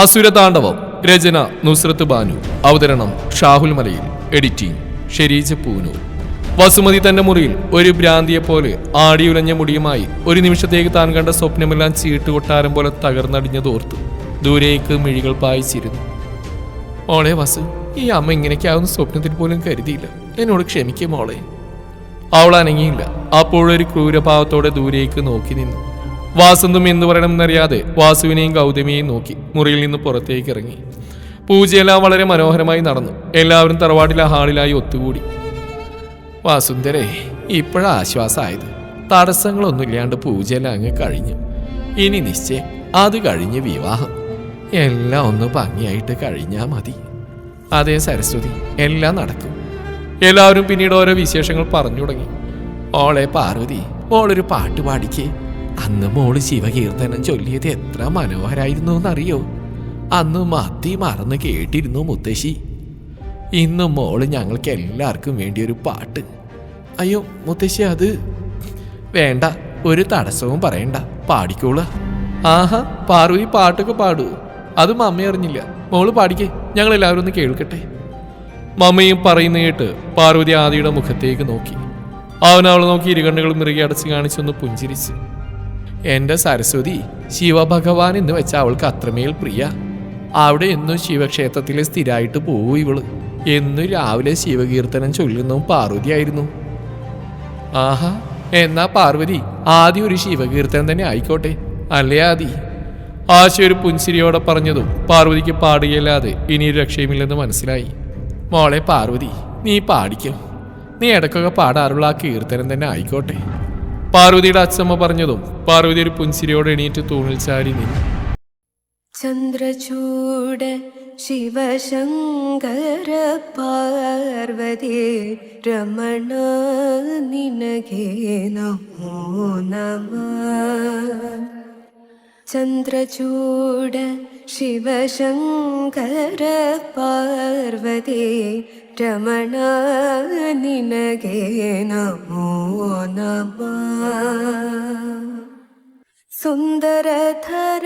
അസുരതാണ്ഡവം. രചന നുസ്രത്ത് ബാനു. അവതരണം ഷാഹുൽ മലയിൽ. എഡിറ്റിംഗ് ഷെരീജ് പൂനൂർ. വസുമതി തന്റെ മുറിയിൽ ഒരു ഭ്രാന്തിയെ പോലെ ആടിയുലഞ്ഞ മുടിയുമായി ഒരു നിമിഷത്തേക്ക് താൻ കണ്ട സ്വപ്നമെല്ലാം ചീട്ടുകൊട്ടാരം പോലെ തകർന്നടിഞ്ഞതോർത്തു. ദൂരേക്ക് മിഴികൾ പായിച്ചിരുന്നു. ഓളെ വസു ഈ അമ്മ ഇങ്ങനെയൊക്കെയാവുന്ന സ്വപ്നത്തിൽ പോലും കരുതിയില്ല. എന്നോട് ക്ഷമിക്കും മോളെ. അവൾ അനങ്ങിയില്ല. അപ്പോഴൊരു ക്രൂരഭാവത്തോടെ ദൂരേക്ക് നോക്കി നിന്നു. വാസന്തും എന്ന് പറയണമെന്നറിയാതെ വാസുവിനെയും ഗൗതമിയെയും നോക്കി മുറിയിൽ നിന്ന് പുറത്തേക്ക് ഇറങ്ങി. പൂജയെല്ലാം വളരെ മനോഹരമായി നടന്നു. എല്ലാവരും തറവാട്ടിലെ ഹാളിലായി ഒത്തുകൂടി. വാസുന്ദരേ ഇപ്പോഴാ ആശ്വാസമായത് തടസ്സങ്ങളൊന്നുമില്ലാണ്ട് പൂജയെല്ലാം അങ്ങ് കഴിഞ്ഞു. ഇനി നിശ്ചയം അത് കഴിഞ്ഞ് വിവാഹം. എല്ലാം ഒന്ന് ഭംഗിയായിട്ട് കഴിഞ്ഞാൽ മതി. അതേ സരസ്വതി എല്ലാം നടക്കും. എല്ലാവരും പിന്നീട് ഓരോ വിശേഷങ്ങൾ പറഞ്ഞു തുടങ്ങി. ഓളെ പാർവതി ഓളൊരു പാട്ട് പാടിക്കേ. അന്ന് മോൾ ശിവകീർത്തനം ചൊല്ലിയത് എത്ര മനോഹരായിരുന്നു എന്നറിയോ അന്ന് മത്തി മറന്ന് കേട്ടിരുന്നു മുത്തശ്ശി. ഇന്ന് മോൾ ഞങ്ങൾക്ക് എല്ലാവർക്കും വേണ്ടി ഒരു പാട്ട്. അയ്യോ മുത്തശ്ശി അത് വേണ്ട ഒരു തടസ്സവും പറയണ്ട പാടിക്കോള. ആഹാ പാറു ഈ പാട്ടൊക്കെ പാടൂ. അത് മമ്മ അറിഞ്ഞില്ല. മോൾ പാടിക്കേ ഞങ്ങൾ എല്ലാവരും ഒന്ന് കേൾക്കട്ടെ. മമ്മയും പറയുന്ന കേട്ട് പാർവതി ആദിയുടെ മുഖത്തേക്ക് നോക്കി. അവൻ നോക്കി ഇരുകണ്ണുകൾ മിറുകി അടച്ച് കാണിച്ചൊന്ന് പുഞ്ചിരിച്ച്. എന്റെ സരസ്വതി ശിവഭഗവാൻ എന്ന് വെച്ച അവൾക്ക് അത്രമേൽ പ്രിയ. അവിടെ എന്നും ശിവക്ഷേത്രത്തിൽ സ്ഥിരമായിട്ട് പോവൂ ഇവൾ. എന്നും രാവിലെ ശിവകീർത്തനം ചൊല്ലുന്നതും പാർവതിയായിരുന്നു. ആഹാ എന്നാ പാർവതി ആദ്യം ഒരു ശിവകീർത്തനം തന്നെ ആയിക്കോട്ടെ. അല്ലേ ആദി? ആശ ഒരു പുൻസിരിയോടെ പറഞ്ഞതും പാർവതിക്ക് പാടുകയല്ലാതെ ഇനി രക്ഷയുമില്ലെന്ന് മനസ്സിലായി. മോളെ പാർവതി നീ പാടിക്കും. നീ ഇടയ്ക്കൊക്കെ പാടാറുള്ള ആ കീർത്തനം തന്നെ ആയിക്കോട്ടെ. പാർവതിയുടെ അച്ഛമ്മ പറഞ്ഞതും പാർവതി ഒരു പുൻസിരിയോടെ എണീറ്റ് തൂണിൽ ചാരി നിന്നു. ചന്ദ്രചൂട് ശിവശങ്കര പാർവതി രമണ നിനകേ നമോ നമ. ചന്ദ്രചൂട് ശിവശങ്കര പാർവതി ರಮಣ ನಿನಗೆ ನಮೋ ನಮ ಸುಂದರಧರ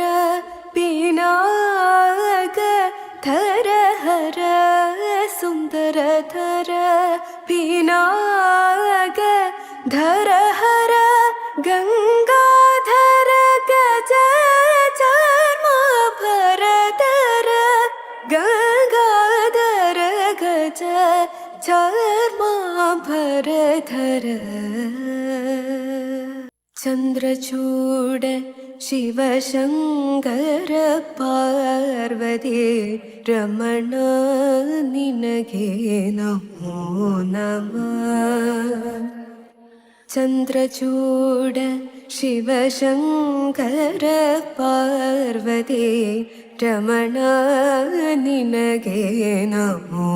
ശങ്കര ചന്ദ്രചൂട ശിവശങ്കര പാർവതി രമണ നിനകേ നമോ നമ ചന്ദ്രചൂട ശിവശങ്കര പാർവതി രമണ നിനകേ നമോ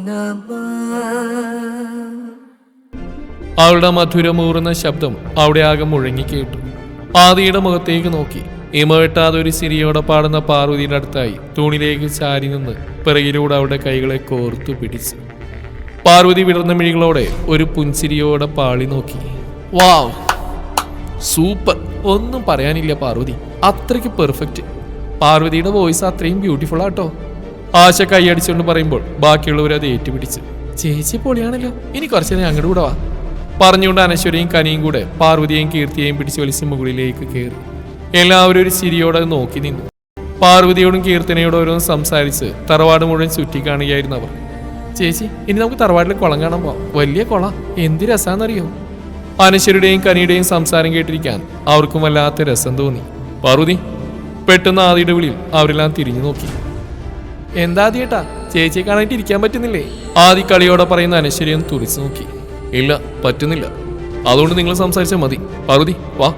നമ അവളുടെ മധുരമൂറുന്ന ശബ്ദം അവിടെ ആകെ മുഴങ്ങിക്കേട്ടു ആദിയുടെ മുഖത്തേക്ക് നോക്കി. ഇമവെട്ടാതെ ഒരു സിരിയോടെ പാടുന്ന പാർവതിയുടെ അടുത്തായി തൂണിലേക്ക് ചാരി നിന്ന് പിറകിലൂടെ അവളുടെ കൈകളെ കോർത്തു പിടിച്ചു. പാർവതി വിടർന്ന മിഴികളോടെ ഒരു പുൻസിരിയോടെ പാളി നോക്കി. വാവ്! സൂപ്പർ! ഒന്നും പറയാനില്ല പാർവതി. അത്രയ്ക്ക് പെർഫെക്റ്റ്. പാർവതിയുടെ വോയിസ് അത്രയും ബ്യൂട്ടിഫുൾ ആട്ടോ. ആശ കൈയടിച്ചുകൊണ്ട് പറയുമ്പോൾ ബാക്കിയുള്ളവർ അത് ഏറ്റുപിടിച്ചു. ചേച്ചി പൊളിയാണല്ലോ. ഇനി കുറച്ചു നേരം അങ്ങോട്ട് കൂടെ വാ. പറഞ്ഞുകൊണ്ട് അനശ്വരയും കനിയും കൂടെ പാർവതിയെയും കീർത്തിയെയും പിടിച്ച് വലിച്ച് മുകളിലേക്ക് കയറി. എല്ലാവരും ഒരു ചിരിയോടെ നോക്കി നിന്നു. പാർവതിയോടും കീർത്തനയോടും ഓരോന്ന് സംസാരിച്ച് തറവാട് മുഴുവൻ ചുറ്റിക്കാണുകയായിരുന്നു അവർ. ചേച്ചി ഇനി നമുക്ക് തറവാട്ടിൽ കുളം കാണാൻ പോവാം. വലിയ കുളം. എന്ത് രസാന്നറിയോ? അനശ്വരുടെയും കനിയുടെയും സംസാരം കേട്ടിരിക്കാൻ അവർക്കും വല്ലാത്ത രസം തോന്നി. പാർവതി പെട്ടെന്ന് ആദിയുടെ വിളിയിൽ അവരെല്ലാം തിരിഞ്ഞു നോക്കി. എന്താ ആദ്യേട്ടാ? ചേച്ചിയെ കാണാനായിട്ട് ഇരിക്കാൻ പറ്റുന്നില്ലേ? ആദി കളിയോടെ പറയുന്ന അനശ്വരിയും തുറിച്ചു നോക്കി. ഇല്ല പറ്റുന്നില്ല. അതുകൊണ്ട് നിങ്ങൾ സംസാരിച്ചാൽ മതി. പാർവതി വാ.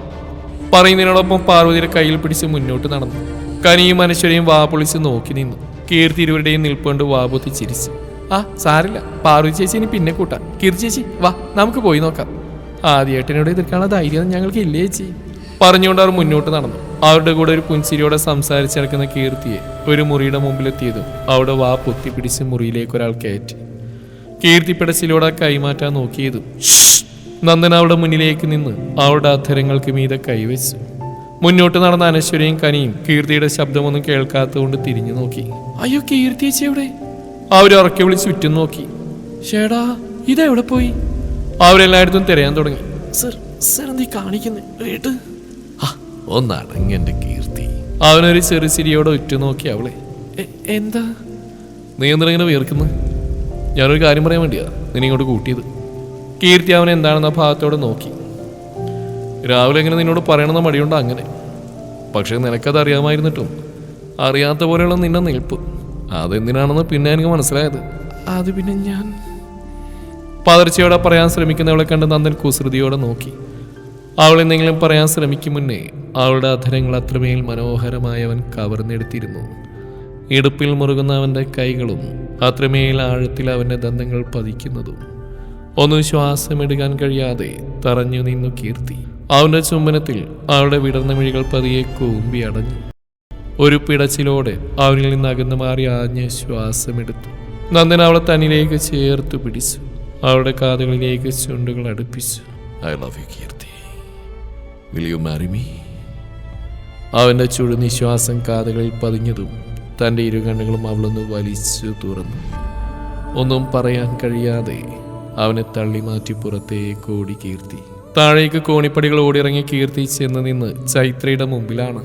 പറയുന്നതിനോടൊപ്പം പാർവതിയുടെ കയ്യിൽ പിടിച്ച് മുന്നോട്ട് നടന്നു. കനിയും അനശ്വരയും വാ പൊളിച്ച് നോക്കി നിന്നു. കീർത്തി ഇരുവരുടെയും നിൽപ്പുകൊണ്ട് വാപൊത്തി ചിരിച്ചു. ആ സാരില്ല. പാർവതി ചേച്ചി ഇനി പിന്നെ കൂട്ടാം. കീർത്തി ചേച്ചി വാ നമുക്ക് പോയി നോക്കാം. ആദ്യേട്ടനോട് എതിർക്കാനുള്ള ധൈര്യം ഞങ്ങൾക്ക് ഇല്ലേ ചേച്ചി? പറഞ്ഞുകൊണ്ട് അവർ മുന്നോട്ട് നടന്നു. അവരുടെ കൂടെ ഒരു പുൻസിരിയോടെ സംസാരിച്ച് നടക്കുന്ന കീർത്തിയെ ഒരു മുറിയുടെ മുമ്പിലെത്തിയതും അവിടെ വാ പൊത്തി പിടിച്ച് മുറിയിലേക്ക് ഒരാൾ കയറ്റി. കീർത്തി പിടച്ചിലൂടെ കൈമാറ്റാൻ നോക്കിയത്. നന്ദൻ അവളുടെ മുന്നിലേക്ക് നിന്ന് അവളുടെ അധരങ്ങൾക്ക് മീതെ കൈവച്ചു. മുന്നോട്ട് നടന്ന അനശ്വരയും കനിയും കീർത്തിയുടെ ശബ്ദമൊന്നും കേൾക്കാത്തതുകൊണ്ട് തിരിഞ്ഞു നോക്കി. അയ്യോ കീർത്തി എവിടെ? അവരുറക്കെ വിളിച്ച് ചുറ്റും നോക്കി. ഷേടാ ഇതെവിടെ പോയി? അവരെല്ലായിടത്തും തിരയാൻ തുടങ്ങി. സർ സർ എന്തീ ഒന്നടങ്ങി എന്റെ കീർത്തി. അവനൊരു ചെറു ചിരിയോടെ ഉറ്റുനോക്കി അവളെ. എന്താ? നീ എന്തിനാ വീർക്കുന്നു വിയർക്കുന്നു? ഞാനൊരു കാര്യം പറയാൻ വേണ്ടിയാ. നിന്നെ ഇങ്ങോട്ട് കൂട്ടിയത്. കീർത്തി അവൻ എന്താണെന്ന ഭാഗത്തോടെ നോക്കി. രാവിലെ എങ്ങനെ നിന്നോട് പറയണമെന്ന മടിയുണ്ട് അങ്ങനെ. പക്ഷെ നിനക്കത് അറിയാമായിരുന്നിട്ടും. അറിയാത്ത പോലെയുള്ള നിന്നെ നിൽപ്പ്. അതെന്തിനാണെന്ന് പിന്നെ എനിക്ക് മനസ്സിലായത്. അത് പിന്നെ ഞാൻ. പതർച്ചയോടെ പറയാൻ ശ്രമിക്കുന്നവളെ കണ്ട് നന്ദൻ കുസൃതിയോടെ നോക്കി. അവൾ എന്തെങ്കിലും പറയാൻ ശ്രമിക്കും മുന്നേ അവളുടെ അധരങ്ങൾ അത്രമേൽ മനോഹരമായവൻ കവർന്നെടുത്തിരുന്നു. ഇടുപ്പിൽ മുറുകുന്ന അവന്റെ കൈകളും അത്രമേൽ ആഴത്തിൽ അവന്റെ ദന്തങ്ങൾ പതിക്കുന്നതും ഒന്നും ശ്വാസമെടുക്കാൻ കഴിയാതെ തറഞ്ഞു നിന്നു കീർത്തി. അവന്റെ ചുംബനത്തിൽ അവളുടെ വിടർന്ന മിഴികൾ പതിയെ കൂമ്പി അടഞ്ഞു. ഒരു പിടച്ചിലോടെ അവനിൽ നിന്ന് അകന്നു മാറി ആഞ്ഞ് ശ്വാസമെടുത്തു. നന്ദൻ അവളെ തന്നിലേക്ക് ചേർത്ത് പിടിച്ചു. അവളുടെ കാതുകളിലേക്ക് ചുണ്ടുകൾ അടുപ്പിച്ചു. I love you Keerthi. Will you marry me അവന്റെ ചുടുനിശ്വാസം കാതുകളിൽ പതിഞ്ഞതും തന്റെ ഇരു കണ്ണുകളും അവളൊന്ന് വലിച്ചു തുറന്നു. ഒന്നും പറയാൻ കഴിയാതെ അവനെ തള്ളി മാറ്റി പുറത്തേക്ക് ഓടി കീർത്തി. താഴേക്ക് കോണിപ്പടികൾ ഓടിയിറങ്ങി കീർത്തി ചെന്ന് നിന്ന് ചൈത്രയുടെ മുമ്പിലാണ്.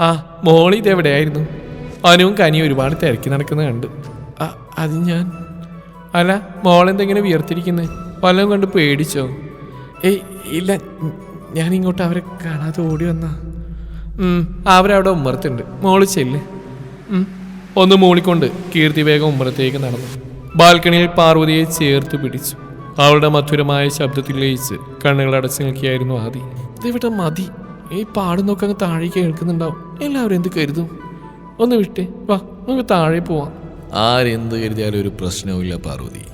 ആ മോളി ഇതെവിടെയായിരുന്നു? അനുവും കനിയും ഒരുപാട് തിരക്കി നടക്കുന്ന കണ്ട്. അത് ഞാൻ. അല്ല മോളെന്തെങ്ങനെ വിയർത്തിരിക്കുന്നത് വല്ലതും കണ്ട് പേടിച്ചോ? ഏയ് ഇല്ല ഞാൻ ഇങ്ങോട്ട് അവരെ കാണാതെ ഓടി വന്നാ. അവരവിടെ ഉമ്മറത്തുണ്ട്. മോൾ ചെല്ല്. ഒന്ന് മൂളിക്കൊണ്ട് കീർത്തി വേഗം ഉമ്മറത്തേക്ക് നടന്നു. ബാൽക്കണിയിൽ പാർവതിയെ ചേർത്ത് പിടിച്ചു. അവളുടെ മധുരമായ ശബ്ദത്തിൽ ലയിച്ച് കണ്ണുകൾ അടച്ചു നിൽക്കുകയായിരുന്നു ആദി. ഇതിവിടെ മതി? ഈ പാടുന്നൊക്കെ അങ്ങ് താഴേക്ക് കേൾക്കുന്നുണ്ടാവും. എല്ലാവരും എന്ത് കരുതും? ഒന്ന് വിട്ടേ വാ നമുക്ക് താഴെ പോവാം. ആരെന്ത് കരുതിയാലും ഒരു പ്രശ്നവുമില്ല പാർവതി.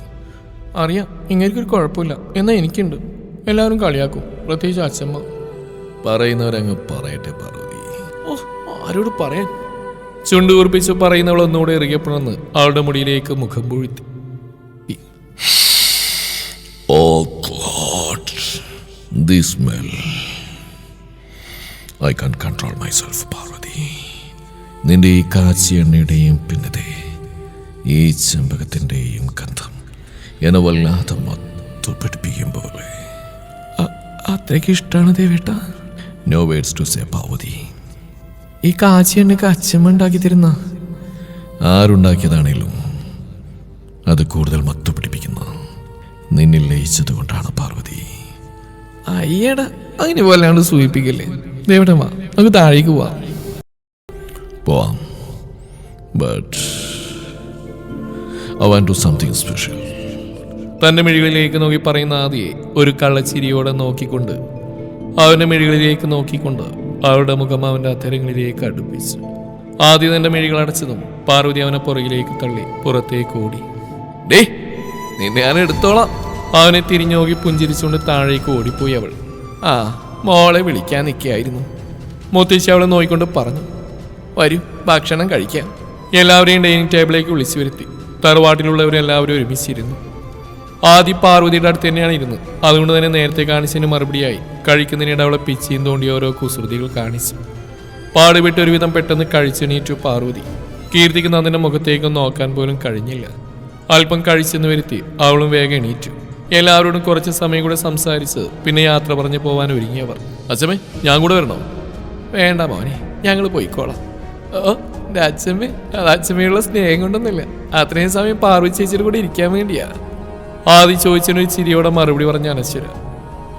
അറിയാം ഇങ്ങനെയൊരു കുഴപ്പമില്ല. എന്നാൽ എനിക്കുണ്ട്. എല്ലാവരും കളിയാക്കും. പ്രത്യേകിച്ച് അച്ഛമ്മ. പറയുന്നവരങ്ങ് പറയട്ടെ പാർവതി. ഓ ആരോട് പറയാൻ? ചുണ്ടുകുറിപ്പിച്ച് പറയുന്നവൾ ഒന്നുകൂടെ ഇറങ്ങിയപ്പോഴെന്ന് അവളുടെ മുടിയിലേക്ക് മുഖം പൂഴ്ത്തി. ഓ god the smell I can control myself നിന്റെ ഈ കാച്ചി എണ്ണയുടെയും ഈ ചെമ്പകത്തിന്റെയും ഗന്ധം എന്നെ വല്ലാതെ മൊത്തു പിടിപ്പിക്കും പോലെ. അത്രയ്ക്ക് ഇഷ്ടമാണ് ദേവേട്ട. No words to say Parvathi. ഈ കാച്ചി എണ്ണക്ക് അച്ഛമ്മ ഉണ്ടാക്കി തരുന്ന? ആരുണ്ടാക്കിയതാണേലും അത് കൂടുതൽ മത്തു പിടിപ്പിക്കുന്ന. നിന്നിൽ ലയിച്ചത് കൊണ്ടാണ് പാർവതി. അയ്യട അതിന് പോലെയാണ് സൂചിപ്പിക്കല്ലേ ദേവേട്ടമ്മ നമുക്ക് താഴേക്ക് പോവാം. പോവാം. But I want to something special തന്റെ മിഴികളിലേക്ക് നോക്കി പറയുന്ന ആദിയെ ഒരു കള്ളച്ചിരിയോടെ നോക്കിക്കൊണ്ട് അവന്റെ മിഴികളിലേക്ക് നോക്കിക്കൊണ്ട് അവളുടെ മുഖം അവന്റെ അധരങ്ങളിലേക്ക് അടുപ്പിച്ചു. ആദ്യം തന്റെ മിഴികൾ അടച്ചതും പാർവതി അവനെ പുറകിലേക്ക് തള്ളി പുറത്തേക്ക് ഓടി. ഡേ നിന്നെ ഞാൻ എടുത്തോളാം. അവനെ തിരിഞ്ഞോകി പുഞ്ചിരിച്ചുകൊണ്ട് താഴേക്ക് ഓടിപ്പോയി അവൾ. ആ മോളെ വിളിക്കാൻ നിൽക്കുകയായിരുന്നു. മുത്തശ്ശി അവളെ നോക്കിക്കൊണ്ട് പറഞ്ഞു വരൂ ഭക്ഷണം കഴിക്കാം. എല്ലാവരെയും ഡൈനിങ് ടേബിളിലേക്ക് വിളിച്ചു വരുത്തി. തറവാട്ടിലുള്ളവരെല്ലാവരും ഒരുമിച്ചിരുന്നു. ആദ്യ പാർവതിയുടെ അടുത്ത് തന്നെയാണ് ഇരുന്നത്. അതുകൊണ്ട് തന്നെ നേരത്തെ കാണിച്ചതിന് മറുപടിയായി. കഴിക്കുന്നതിനിടെ അവളെ പിച്ചിയും തോണ്ടി ഓരോ കുസൃതികൾ കാണിച്ചു. പാടുവിട്ട് ഒരുവിധം പെട്ടെന്ന് കഴിച്ചെണീറ്റു പാർവതി. കീർത്തിക്ക് നന്ദിന്റെ മുഖത്തേക്കും നോക്കാൻ പോലും കഴിഞ്ഞില്ല. അല്പം കഴിച്ചെന്ന് വരുത്തി അവളും വേഗം എണീറ്റു. എല്ലാവരോടും കുറച്ച് സമയം കൂടെ സംസാരിച്ച് പിന്നെ യാത്ര പറഞ്ഞു പോവാൻ ഒരുങ്ങിയവർ അച്ഛമേ ഞാൻ കൂടെ വരണോ? വേണ്ട മോനെ ഞങ്ങൾ പോയിക്കോളാം. ഓ എന്റെ അച്ഛമ്മ അത് അച്ഛമ്മയുള്ള സ്നേഹം കൊണ്ടൊന്നുമില്ല. അത്രയും സമയം പാർവതി ചേച്ചിയുടെ കൂടെ ഇരിക്കാൻ വേണ്ടിയാ. ആദ്യം ചോദിച്ചതിനൊരു ചിരിയോടെ മറുപടി പറഞ്ഞ അനശ്വര.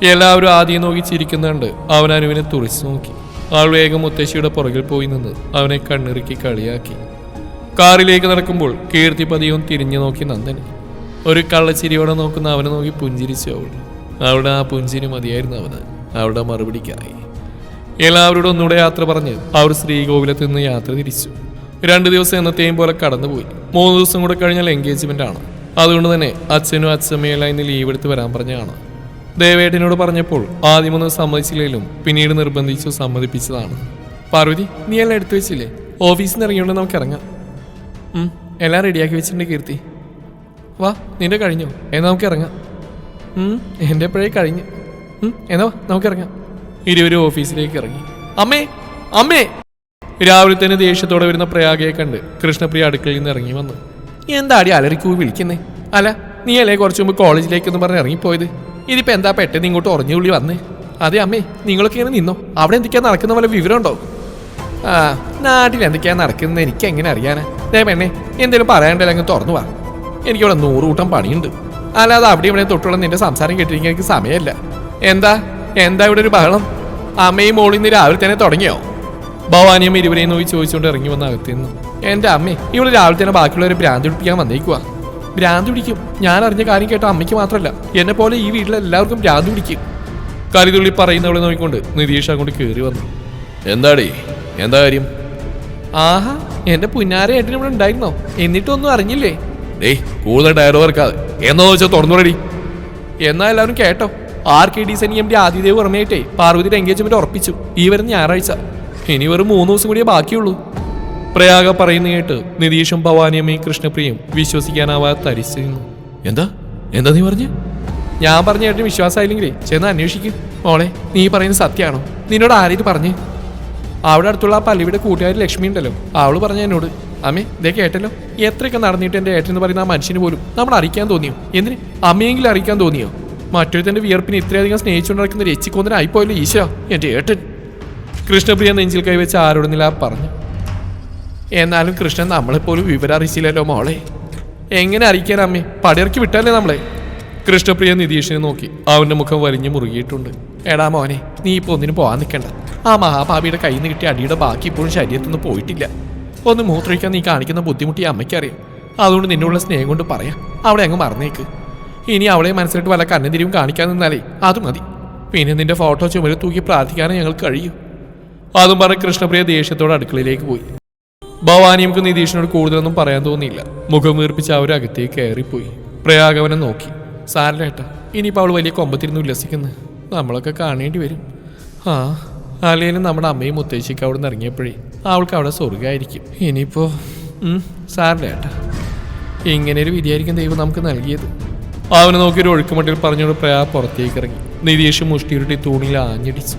എല്ലാവരും ആദ്യം നോക്കി ചിരിക്കുന്നുണ്ട്. അവൻ അനുവിനെ തുറിച്ചു നോക്കി. ആൾ വേഗം മുത്തശ്ശിയുടെ പുറകിൽ പോയി നിന്ന് അവനെ കണ്ണിറുക്കി കളിയാക്കി. കാറിലേക്ക് നടക്കുമ്പോൾ കീർത്തി പതിയും തിരിഞ്ഞു നോക്കി നന്ദൻ ഒരു കള്ളച്ചിരിയോടെ നോക്കുന്ന അവനെ നോക്കി പുഞ്ചിരിച്ചു അവൾ. അവളുടെ ആ പുഞ്ചിരി മതിയായിരുന്നു അവന്. അവളുടെ മറുപടിക്കായി. എല്ലാവരോടും ഒന്നുകൂടെ യാത്ര പറഞ്ഞ് അവർ ശ്രീകോവിലത്ത് നിന്ന് യാത്ര തിരിച്ചു. രണ്ടു ദിവസം എന്നത്തെയും പോലെ കടന്നുപോയി. മൂന്ന് ദിവസം കൂടെ കഴിഞ്ഞാൽ എൻഗേജ്മെന്റ് ആണ്. അതുകൊണ്ട് തന്നെ അച്ഛനും അച്ഛമ്മയെല്ലാം ഇന്ന് ലീവ് എടുത്ത് വരാൻ പറഞ്ഞാണ് ദേവേട്ടനോട് പറഞ്ഞപ്പോൾ ആദ്യമൊന്നും സമ്മതിച്ചില്ലെങ്കിലും പിന്നീട് നിർബന്ധിച്ചു സമ്മതിപ്പിച്ചതാണ്. പാർവതി നീ എല്ലാം എടുത്തു വെച്ചില്ലേ? ഓഫീസിൽ നിന്ന് ഇറങ്ങിയോണ്ട് നമുക്ക് ഇറങ്ങാം. എല്ലാം റെഡിയാക്കി വെച്ചിട്ടുണ്ട് കീർത്തി. വാ നിന്റെ കഴിഞ്ഞോ? എന്നാ നമുക്ക് ഇറങ്ങാം. എന്റെ എപ്പോഴേ കഴിഞ്ഞു. എന്നാ നമുക്ക് ഇറങ്ങാം. ഇരുവരും ഓഫീസിലേക്ക് ഇറങ്ങി. അമ്മേ അമ്മേ! രാവിലെ തന്നെ ദേഷ്യത്തോടെ വരുന്ന പ്രയാഗയെ കണ്ട് കൃഷ്ണപ്രിയ അടുക്കളയിൽ നിന്ന് ഇറങ്ങി വന്നു. എന്താടി അലറിക്കൂ വിളിക്കുന്നേ? അല്ല നീ അല്ലേ കുറച്ച് മുമ്പ് കോളേജിലേക്കെന്ന് പറഞ്ഞ് ഇറങ്ങിപ്പോയത്? ഇതിപ്പോ എന്താ പെട്ടെന്ന് ഇങ്ങോട്ട് ഉറഞ്ഞു വിളി വന്നേ? അതെ അമ്മേ നിങ്ങളൊക്കെ ഇങ്ങനെ നിന്നോ? അവിടെ എന്തൊക്കെയാ നടക്കുന്ന പോലെ വിവരമുണ്ടോ? ആ നാട്ടിൽ എന്തൊക്കെയാ നടക്കുന്നത് എനിക്ക് എങ്ങനെ അറിയാനാ? ദേ പെണ്ണേ എന്തേലും പറയാണ്ടല്ലോ അങ്ങ് തുറന്നു വാ എനിക്കിവിടെ നൂറ് കൂട്ടം പണിയുണ്ട്. അല്ലാതെ അവിടെ ഇവിടെ തൊട്ടുള്ള നിന്റെ സംസാരം കേട്ടിരിക്കാൻ എനിക്ക് സമയമല്ല. എന്താ? എന്താ ഇവിടെ ഒരു ബഹളം? അമ്മയും മോളിൽ നിന്ന് രാവിലെ തന്നെ തുടങ്ങിയോ? ഭവാനിയും ഇരുവരെയും നോക്കി ചോദിച്ചുകൊണ്ട് ഇറങ്ങി വന്ന അകത്തുനിന്നു എന്റെ അമ്മേ ഇവിടെ രാവിലെ തന്നെ ബാക്കിയുള്ളവരെ ഭ്രാന്തി പിടിപ്പിക്കാൻ വന്നേക്കുവാ. ഭ്രാന്ത് പിടിക്കും. ഞാൻ അറിഞ്ഞ കാര്യം കേട്ട അമ്മയ്ക്ക് മാത്രമല്ല എന്നെ പോലെ ഈ വീട്ടിലെ എല്ലാവർക്കും ഭ്രാന്ത് പിടിക്കും. കരുതുള്ളി പറയുന്നവളെ നോക്കിക്കൊണ്ട് നിതീഷ് അങ്ങോട്ട് കയറി വന്നു. എന്താടേ? എന്താ കാര്യം? ആഹാ എന്റെ പുന്നാര ഏട്ടനും ഇവിടെ ഉണ്ടായിരുന്നോ? എന്നിട്ടൊന്നും അറിഞ്ഞില്ലേ? ഡേയ് കൂടുതൽ ഡയലോഗ് ഇറക്കാതെ എന്നാ വെച്ചാൽ തുറന്നുറടി എന്നാ എല്ലാവരും കേട്ടോ. R K D Sunny M D Adidev ഓർമ്മയായിട്ടേ പാർവതിയുടെ എൻഗേജ്മെന്റ് ഉറപ്പിച്ചു. ഈ വരുന്ന ഞായറാഴ്ച. ഇനി വെറും മൂന്ന് ദിവസം കൂടിയേ ബാക്കിയുള്ളൂ. പ്രയാഗ പറയുന്ന കേട്ട് നിതീഷും ഭവാനിയമ്മയും കൃഷ്ണപ്രിയും വിശ്വസിക്കാനാവാത്ത തരിച്ചു എന്താ? എന്താ നീ പറഞ്ഞു? ഞാൻ പറഞ്ഞ ഏട്ടന് വിശ്വാസമായില്ലെങ്കിലേ ചെന്ന് അന്വേഷിക്കും. മോളെ നീ പറയുന്ന സത്യമാണോ? നിന്നോട് ആരേത് പറഞ്ഞു? അവിടെ അടുത്തുള്ള ആ പള്ളിയുടെ കൂട്ടുകാരി ലക്ഷ്മി ഉണ്ടല്ലോ. അവൾ പറഞ്ഞ എന്നോട് അമ്മേ ഇതേ കേട്ടല്ലോ? എത്രയൊക്കെ നടന്നിട്ട് എന്റെ ഏട്ടൻ എന്ന് പറയുന്ന ആ മനുഷ്യന് പോലും നമ്മൾ അറിയിക്കാൻ തോന്നിയോ? എന്തിന്? അമ്മയെങ്കിലും അറിയിക്കാൻ തോന്നിയോ? മറ്റൊരുത്തന്റെ വിയർപ്പിന് ഇത്രയധികം സ്നേഹിച്ചുകൊണ്ട് നടക്കുന്ന രച്ചിക്കൊന്നിനായിപ്പോയല്ലോ ഈശോ എന്റെ ഏട്ടൻ. കൃഷ്ണപ്രിയ നെഞ്ചിൽ കൈവച്ച് ആരോടുന്നില്ല പറഞ്ഞു. എന്നാലും കൃഷ്ണൻ നമ്മളെപ്പോലും വിവരം അറിയിച്ചില്ലല്ലോ മോളെ. എങ്ങനെ അറിയിക്കാൻ അമ്മേ? പടിയിറക്കി വിട്ടല്ലേ നമ്മളെ? കൃഷ്ണപ്രിയ നിതീഷിനെ നോക്കി. അവന്റെ മുഖം വലിഞ്ഞു മുറുകിയിട്ടുണ്ട്. എടാ മോനെ നീ ഇപ്പോൾ ഒന്നിനും പോകാൻ നിൽക്കണ്ട. ആ മഹാഭാവിയുടെ കയ്യിൽ നിന്ന് കിട്ടിയ അടിയുടെ ബാക്കി ഇപ്പോഴും ശരീരത്തിൽ നിന്ന് പോയിട്ടില്ല. ഒന്ന് മൂത്രിക്കാൻ നീ കാണിക്കുന്ന ബുദ്ധിമുട്ടി അമ്മയ്ക്കറിയാം അതുകൊണ്ട് നിന്നുള്ള സ്നേഹം കൊണ്ട് പറയാം. അവിടെ അങ്ങ് മറന്നേക്ക്. ഇനി അവളെ മനസ്സിലിട്ട് വല്ല കണ്ണന്തിരിയും കാണിക്കാൻ നിന്നാലേ അത് മതി. പിന്നെ നിന്റെ ഫോട്ടോ ചുമരിൽ തൂക്കി പ്രാർത്ഥിക്കാനേ ഞങ്ങൾക്ക് കഴിയൂ. അതും പറഞ്ഞ് കൃഷ്ണപ്രിയ ദേഷ്യത്തോടെ അടുക്കളയിലേക്ക് പോയി. ഭവാനിയമ്മക്ക് നിതീഷിനോട് കൂടുതലൊന്നും പറയാൻ തോന്നിയില്ല. മുഖം വീർപ്പിച്ച് അവർ അകത്തേക്ക് കയറിപ്പോയി. പ്രയാഗവനെ നോക്കി. സാരലേട്ടാ ഇനിയിപ്പോൾ അവൾ വലിയ കൊമ്പത്തിരുന്ന് ഉല്ലസിക്കുന്നു. നമ്മളൊക്കെ കാണേണ്ടി വരും. ആ അല്ലെങ്കിലും നമ്മുടെ അമ്മയും മുത്തശ്ശിക്ക് അവിടെ നിന്ന് ഇറങ്ങിയപ്പോഴേ അവൾക്ക് അവിടെ സ്വർഗമായിരിക്കും ഇനിയിപ്പോൾ സാരലേട്ട ഇങ്ങനെ ഒരു വിധിയായിരിക്കും ദൈവം നമുക്ക് നൽകിയത്. അവനെ നോക്കി ഒരു ഒഴുക്കുമട്ടിൽ പറഞ്ഞോട് പ്രയാ പുറത്തേക്ക് ഇറങ്ങി. നിതീഷ് മുഷ്ടിയുരുട്ടി തൂണിയിൽ ആഞ്ഞടിച്ചു.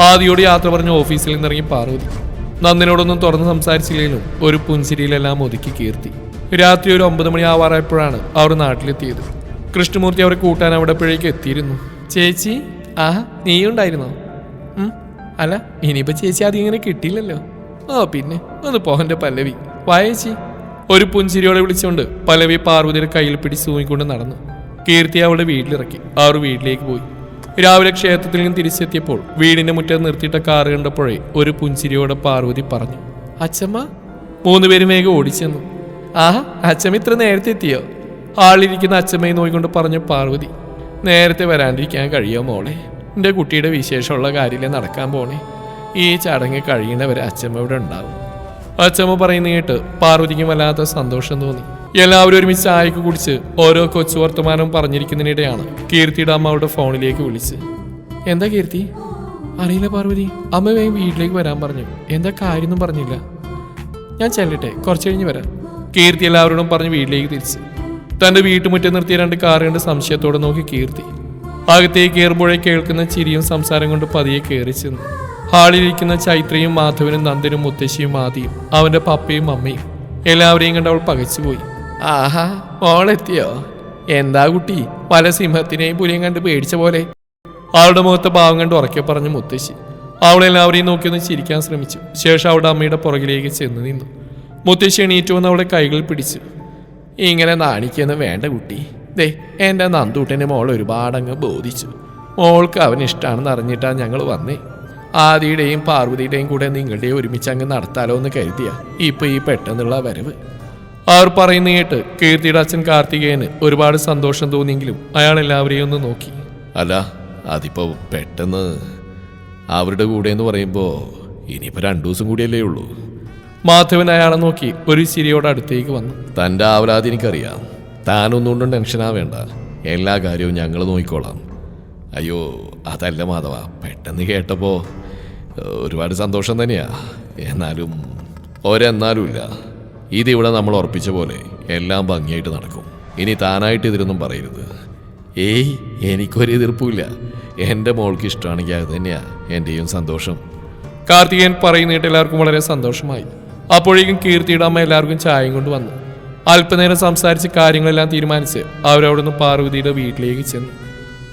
ആദ്യയോട് യാത്ര പറഞ്ഞ് ഓഫീസിൽ നിന്നിറങ്ങി പാർവതി. നന്ദിനോടൊന്നും തുറന്ന് സംസാരിച്ചില്ലെങ്കിലും ഒരു പുൻസിരിയിലെല്ലാം ഒതുക്കി കീർത്തി. രാത്രി ഒരു ഒമ്പത് മണി ആവാറായപ്പോഴാണ് അവർ നാട്ടിലെത്തിയത്. കൃഷ്ണമൂർത്തി അവരെ കൂട്ടാൻ അവിടെപ്പോഴേക്ക് എത്തിയിരുന്നു. ചേച്ചി ആ നീയുണ്ടായിരുന്നോ? ഉണ്ടായിരുന്നോ അല്ല ഇനിയിപ്പോ ചേച്ചി അധികം ഇങ്ങനെ കിട്ടിയില്ലല്ലോ. ആ പിന്നെ അത് പോഹന്റെ പല്ലവി. വായേച്ചി ഒരു പുഞ്ചിരിയോടെ വിളിച്ചുകൊണ്ട് പല്ലവി പാർവതിയുടെ കയ്യിൽ പിടിച്ച് തൂങ്ങിക്കൊണ്ട് നടന്നു. കീർത്തി അവളുടെ വീട്ടിലിറക്കി. അവർ വീട്ടിലേക്ക് പോയി. രാവിലെ ക്ഷേത്രത്തിൽ നിന്ന് തിരിച്ചെത്തിയപ്പോൾ വീടിന്റെ മുറ്റത്ത് നിർത്തിയിട്ട കാർ കണ്ടപ്പോഴേ ഒരു പുഞ്ചിരിയോടെ പാർവതി പറഞ്ഞു അച്ഛമ്മ മൂന്നുപേരും വേഗം ഓടിച്ചെന്നു. ആഹാ അച്ഛമ്മ ഇത്ര നേരത്തെ എത്തിയോ? ആളിരിക്കുന്ന അച്ഛമ്മയെ നോയിക്കൊണ്ട് പറഞ്ഞു പാർവതി നേരത്തെ വരാണ്ടിരിക്കാൻ കഴിയോ മോളെ? എന്റെ കുട്ടിയുടെ വിശേഷമുള്ള കാര്യമില്ല നടക്കാൻ പോണേ. ഈ ചടങ്ങ് കഴിയുന്നവരെ അച്ഛമ്മ ഇവിടെ ഉണ്ടാവും. അച്ഛമ്മ പറയുന്ന കേട്ട് പാർവതിക്കും വല്ലാത്ത സന്തോഷം തോന്നി. എല്ലാവരും ഒരുമിച്ച് ചായക്ക് കുടിച്ച് ഓരോ കൊച്ചു വർത്തമാനവും പറഞ്ഞിരിക്കുന്നതിനിടെയാണ് കീർത്തിയുടെ അമ്മ ഫോണിലേക്ക് വിളിച്ച് എന്താ കീർത്തി? അറിയില്ല പാർവതി. അമ്മ വേഗം വീട്ടിലേക്ക് വരാൻ പറഞ്ഞു. എന്താ കാര്യമൊന്നും പറഞ്ഞില്ല. ഞാൻ ചെല്ലട്ടെ. കുറച്ച് കഴിഞ്ഞ് വരാം. കീർത്തി എല്ലാവരോടും പറഞ്ഞ് വീട്ടിലേക്ക് തിരിച്ച്. തന്റെ വീട്ടുമുറ്റം നിർത്തിയ രണ്ട് കാറ് കണ്ട് സംശയത്തോടെ നോക്കി കീർത്തി. അകത്തേക്ക് കയറുമ്പോഴേ കേൾക്കുന്ന ചിരിയും സംസാരം കൊണ്ട് പതിയെ കയറി ചെന്നു. ഹാളിലിരിക്കുന്ന ചൈത്രയും മാധവനും നന്ദനും മുത്തശ്ശിയും ആദിയും അവന്റെ പപ്പയും അമ്മയും എല്ലാവരെയും കണ്ട് അവൾ പകച്ചുപോയി. ആഹാ മോളെത്തിയോ? എന്താ കുട്ടി? പല സിംഹത്തിനെയും പുലിയും കണ്ട് പേടിച്ച പോലെ. അവളുടെ മുഖത്തെ ഭാവം കണ്ട് ഉറക്കെ പറഞ്ഞു മുത്തശ്ശി. അവളെല്ലാവരെയും നോക്കിയൊന്ന് ചിരിക്കാൻ ശ്രമിച്ചു. ശേഷം അവളുടെ അമ്മയുടെ പുറകിലേക്ക് ചെന്ന് നിന്നു. മുത്തശ്ശി എണീറ്റു വന്ന് അവളുടെ കൈകൾ പിടിച്ചു. ഇങ്ങനെ നാണിക്കൊന്നും വേണ്ട കുട്ടി. ദേ എന്റെ നന്ദൂട്ടന്റെ മോൾ ഒരുപാടങ്ങ് ബോധിച്ചു. മോൾക്ക് അവൻ ഇഷ്ടമാണെന്ന് അറിഞ്ഞിട്ടാണ് ഞങ്ങൾ വന്നേ. ആദിയുടെയും പാർവതിയുടെയും കൂടെ നിങ്ങളുടെയും ഒരുമിച്ച് അങ്ങ് നടത്താലോ എന്ന് കരുതിയ. ഇപ്പൊ ഈ പെട്ടെന്നുള്ള വരവ്. അവർ പറയുന്ന കേട്ട് കീർത്തിയുടെ അച്ഛൻ കാർത്തികേയന് ഒരുപാട് സന്തോഷം തോന്നിയെങ്കിലും അയാൾ എല്ലാവരെയും ഒന്ന് നോക്കി. അല്ല അതിപ്പോ പെട്ടെന്ന് അവരുടെ കൂടെ എന്ന് പറയുമ്പോൾ ഇനിയിപ്പോൾ രണ്ടു ദിവസം കൂടിയല്ലേ ഉള്ളൂ. മാധവൻ അയാളെ നോക്കി ഒരു ചിരിയോടെ അടുത്തേക്ക് വന്നു. തന്റെ ആവലാതി എനിക്കറിയാം. താനൊന്നുകൊണ്ടും ടെൻഷനാവേണ്ട എല്ലാ കാര്യവും ഞങ്ങൾ നോക്കിക്കോളാം. അയ്യോ അതല്ല മാധവ പെട്ടെന്ന് കേട്ടപ്പോൾ ഒരുപാട് സന്തോഷം തന്നെയാ. എന്നാലും ഒരെന്നാലും ഇല്ല. ഇതിവിടെ നമ്മൾ ഉറപ്പിച്ച പോലെ എല്ലാം ഭംഗിയായിട്ട് നടക്കും. ഇനി താനായിട്ട് ഇതിലൊന്നും പറയരുത്. ഏയ് എനിക്കൊരു എതിർപ്പുമില്ല. എന്റെ മോൾക്ക് ഇഷ്ടമാണെങ്കിൽ അത് തന്നെയാ എന്റെയും സന്തോഷം. കാർത്തികേയൻ പറയുന്നിട്ട് എല്ലാവർക്കും വളരെ സന്തോഷമായി. അപ്പോഴേക്കും കീർത്തിയുടെ അമ്മ എല്ലാവർക്കും ചായയും കൊണ്ട് വന്നു. അല്പനേരം സംസാരിച്ച് കാര്യങ്ങളെല്ലാം തീരുമാനിച്ച് അവരവിടുന്ന് പാർവതിയുടെ വീട്ടിലേക്ക് ചെന്നു.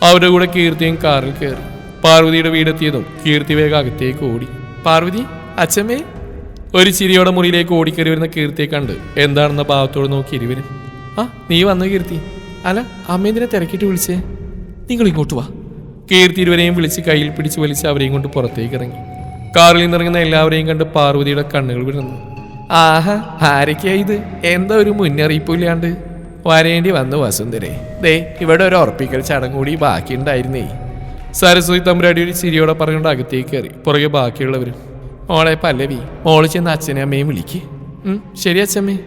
അവരുടെ കൂടെ കീർത്തിയും കാറിൽ കയറി. പാർവതിയുടെ വീടെത്തിയതും കീർത്തി വേഗം അകത്തേക്ക് ഓടി. പാർവതി അച്ഛമ്മേ? ഒരു ചിരിയോടെ മുറിയിലേക്ക് ഓടിക്കറി വരുന്ന കീർത്തിയെ കണ്ട് എന്താണെന്ന ഭാവത്തോട് നോക്കി ഇരുവരും. ആ നീ വന്നു കീർത്തി? അല്ല അമ്മ എന്തിനെ തിരക്കിട്ട് വിളിച്ചേ? നിങ്ങൾ ഇങ്ങോട്ട് വാ. കീർത്തി ഇരുവരെയും വിളിച്ച് കയ്യിൽ പിടിച്ച് വലിച്ച് അവരെയും കൊണ്ട് പുറത്തേക്ക് ഇറങ്ങി. കാറിൽ നിന്നിറങ്ങുന്ന എല്ലാവരെയും കണ്ട് പാർവതിയുടെ കണ്ണുകൾ വിടുന്നു ആഹാ ആരൊക്കെയാ ഇത്? എന്താ ഒരു മുന്നറിയിപ്പില്ലാണ്ട് വരേണ്ടി വന്നു വസുന്ധരെ. ദേ ഇവിടെ ഒരു ഉറപ്പിക്കൽ ചടങ്ങ് കൂടി ബാക്കിയുണ്ടായിരുന്നേ. സരസ്വതി തമ്പുരാടി ഒരു ചിരിയോടെ പറഞ്ഞുകൊണ്ട് അകത്തേക്ക് കയറി. പുറകെ ബാക്കിയുള്ളവരും മോളെ പല്ലവി. മോൾ ചെന്ന് അച്ഛനെ അമ്മയും വിളിക്ക്. ശരി അച്ഛമ്മേ.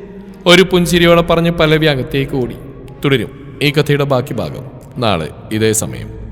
ഒരു പുഞ്ചിരിയോടെ പറഞ്ഞ് പല്ലവി അകത്തേക്ക് ഓടി. തുടരും. ഈ കഥയുടെ ബാക്കി ഭാഗം. നാളെ ഇതേ സമയം.